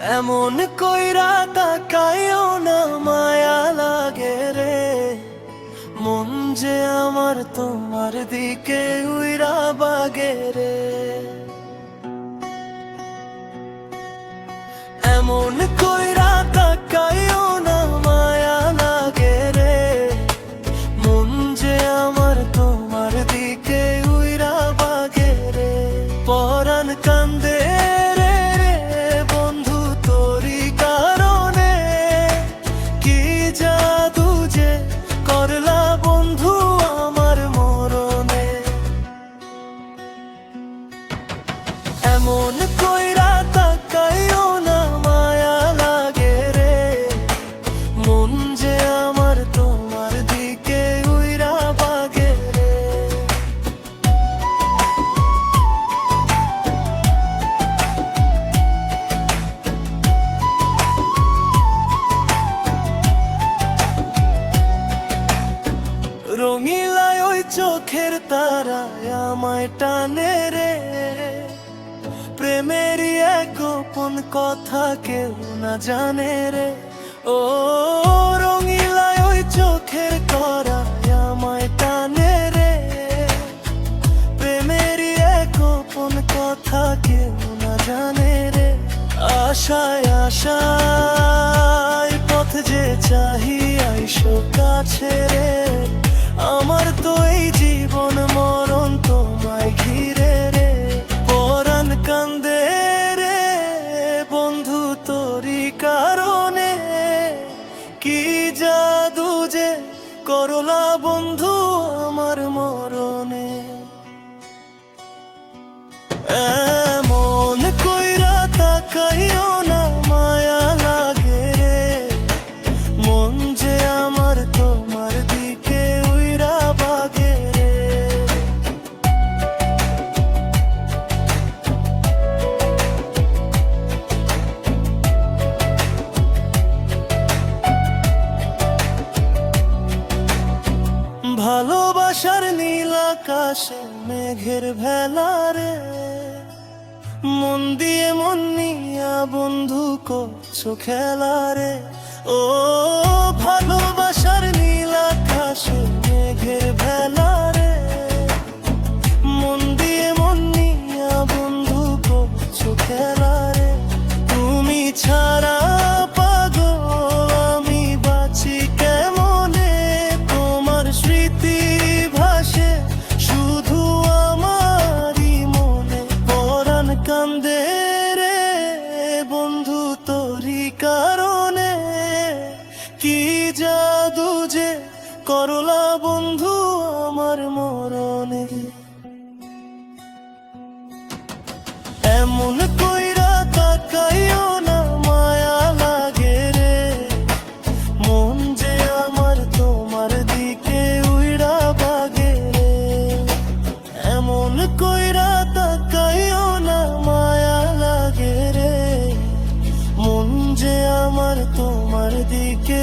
এমন কইরা তাকায়ও না, মায়া লাগে রে। মন যে আমার তোমার দিকে উইরা বাগে রে। এমন কইরা চোখের তারা আমায় টানে রে। প্রেমেরই এক গোপন কথা কেউ না জানে রে। ও রঙিলায় ওই চোখের করায় আমায় টানে রে। প্রেমেরই এক গোপন কথা কেউ না জানে রে। আশায় আশায় পথ যে চাহি আইসো কাছে ভালোবাসার নীল আকাশে মেঘের ভেলা রে। মন দিয়ে মন নিয়া বন্ধু করছ খেলা রে। ও ভালোবাসার নীল আকাশে মেঘের ভেলা কান্দে রে বন্ধু তোরি কারণে কি জাদু যে করলা বন্ধু আমার মরণে? এমন তাকাইও the